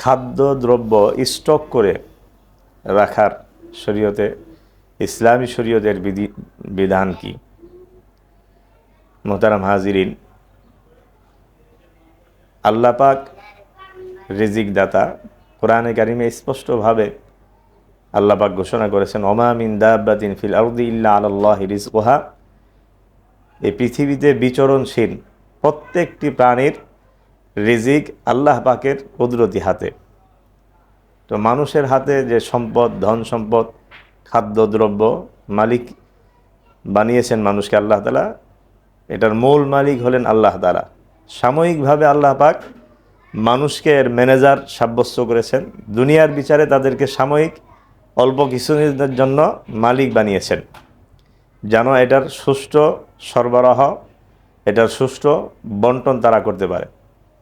খাদ্য, দ্রব্য স্টক করে রাখার শরীয়তে, ইসলামী শরীয়তের বিধি, বিধান কি? মোহতারাম হাজিরিন, আল্লাহ পাক রিজিক দাতা কোরআনে কারিমে স্পষ্টভাবে আল্লাহ পাক ঘোষণা করেছেন, ওমা মিন দাব্বাতিন ফিল আরদি ইল্লা আলাল্লাহ রিজকুহা। এই পৃথিবীতে বিচরণশীল প্রত্যেকটি প্রাণীর রিজিক আল্লাহ পাকের কুদরতি হাতে। তো মানুষের হাতে যে সম্পদ, ধন সম্পদ খাদ্যদ্রব্য মালিক বানিয়েছেন মানুষকে আল্লাহ তালা এটার মূল মালিক হলেন আল্লাহ তালা সাময়িকভাবে আল্লাহ পাক মানুষকে এর ম্যানেজার সাব্যস্ত করেছেন। দুনিয়ার বিচারে তাদেরকে সাময়িক অল্প কিছুদিনের জন্য মালিক বানিয়েছেন। যেন এটার সুষ্ঠু সরবরাহ, এটার সুষ্ঠু বন্টন তারা করতে পারে।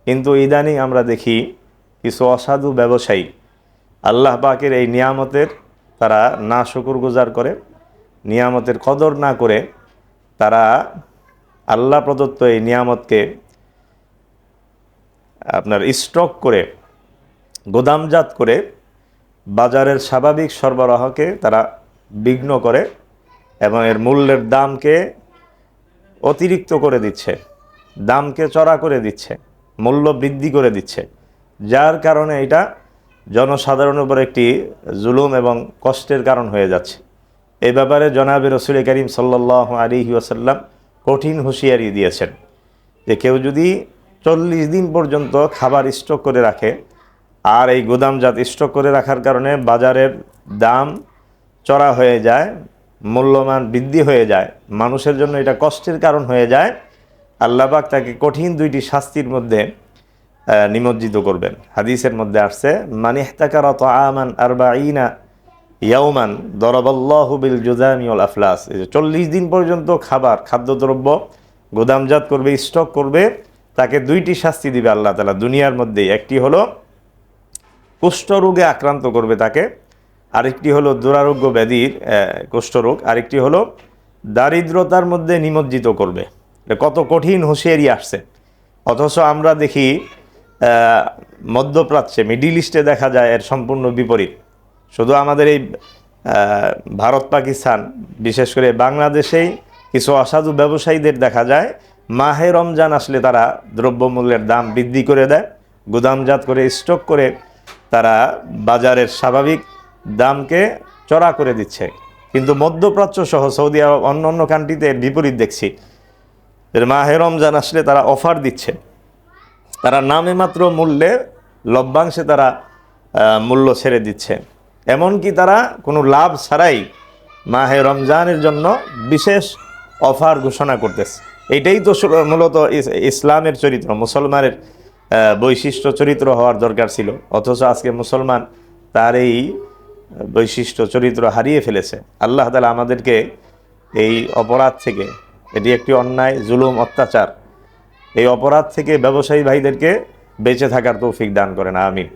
কিন্তু ইদানিং আমরা দেখি কিছু অসাধু ব্যবসায়ী আল্লাহ পাকের এই নিয়ামতের তারা না শুকুর গুজার করে, নিয়ামতের কদর না করে তারা আল্লাহ প্রদত্ত এই নিয়ামতকে আপনার স্টক করে, গোদামজাত করে বাজারের স্বাভাবিক সরবরাহকে তারা বিঘ্ন করে এবং এর মূল্যের দামকে অতিরিক্ত করে দিচ্ছে, দামকে চড়া করে দিচ্ছে। মূল্য বৃদ্ধি করে দিচ্ছে। যার কারণে এটা জনসাধারণের উপর একটি জুলুম এবং কষ্টের কারণ হয়ে যাচ্ছে। এই ব্যাপারে জনাবে রসুল করিম সাল্লাহ আলী ওয়াসাল্লাম কঠিন হুঁশিয়ারি দিয়েছেন যে কেউ যদি চল্লিশ দিন পর্যন্ত খাবার স্টক করে রাখে আর এই গুদামজাত স্টক করে রাখার কারণে বাজারের দাম চড়া হয়ে যায়, মূল্যমান বৃদ্ধি হয়ে যায়, মানুষের জন্য এটা কষ্টের কারণ হয়ে যায় আল্লাহবাক তাকে কঠিন দুইটি শাস্তির মধ্যে নিমজ্জিত করবেন। হাদিসের মধ্যে আসছে মানিহতাকার আমান আরবাইনা ইয়াউমান দরবাল্লাহু বিল জুজামি ওল আফলাস। চল্লিশ দিন পর্যন্ত খাবার, খাদ্যদ্রব্য গোদামজাত করবে, স্টক করবে, তাকে দুইটি শাস্তি দিবে আল্লাহ তালা দুনিয়ার মধ্যেই একটি হলো কুষ্ঠরোগে আক্রান্ত করবে তাকে, আরেকটি হলো দুরারোগ্য ব্যাধির কুষ্ঠরোগ আরেকটি হলো দারিদ্রতার মধ্যে নিমজ্জিত করবে। কত কঠিন হুঁশিয়ারি আসছে। অথচ আমরা দেখি মধ্যপ্রাচ্যে, মিডিল ইস্টে দেখা যায় এর সম্পূর্ণ বিপরীত। শুধু আমাদের এই ভারত, পাকিস্তান, বিশেষ করে বাংলাদেশেই কিছু অসাধু ব্যবসায়ীদের দেখা যায়, মাহে রমজান আসলে তারা দ্রব্যমূল্যের দাম বৃদ্ধি করে দেয়, গুদামজাত করে, স্টক করে তারা বাজারের স্বাভাবিক দামকে চড়া করে দিচ্ছে। কিন্তু মধ্যপ্রাচ্য সহ সৌদি আরব অন্য অন্য কান্ট্রিতে বিপরীত দেখছি। এর মাহে রমজান আসলে তারা অফার দিচ্ছে। তারা নামে মাত্র মূল্যে লভ্যাংশে তারা মূল্য ছেড়ে দিচ্ছে। এমনকি তারা কোনো লাভ ছাড়াই মাহে রমজানের জন্য বিশেষ অফার ঘোষণা করতেছে। এটাই তো মূলত ইসলামের চরিত্র, মুসলমানের বৈশিষ্ট্য চরিত্র হওয়ার দরকার ছিল। অথচ আজকে মুসলমান তার এই বৈশিষ্ট্য চরিত্র হারিয়ে ফেলেছে। আল্লাহ তালা আমাদেরকে এই অপরাধ থেকে এটি একটি অন্যায়, জুলুম, অত্যাচার। এই অপরাধ থেকে ব্যবসায়ী ভাইদেরকে বেঁচে থাকার তৌফিক দান করেন, আমিন।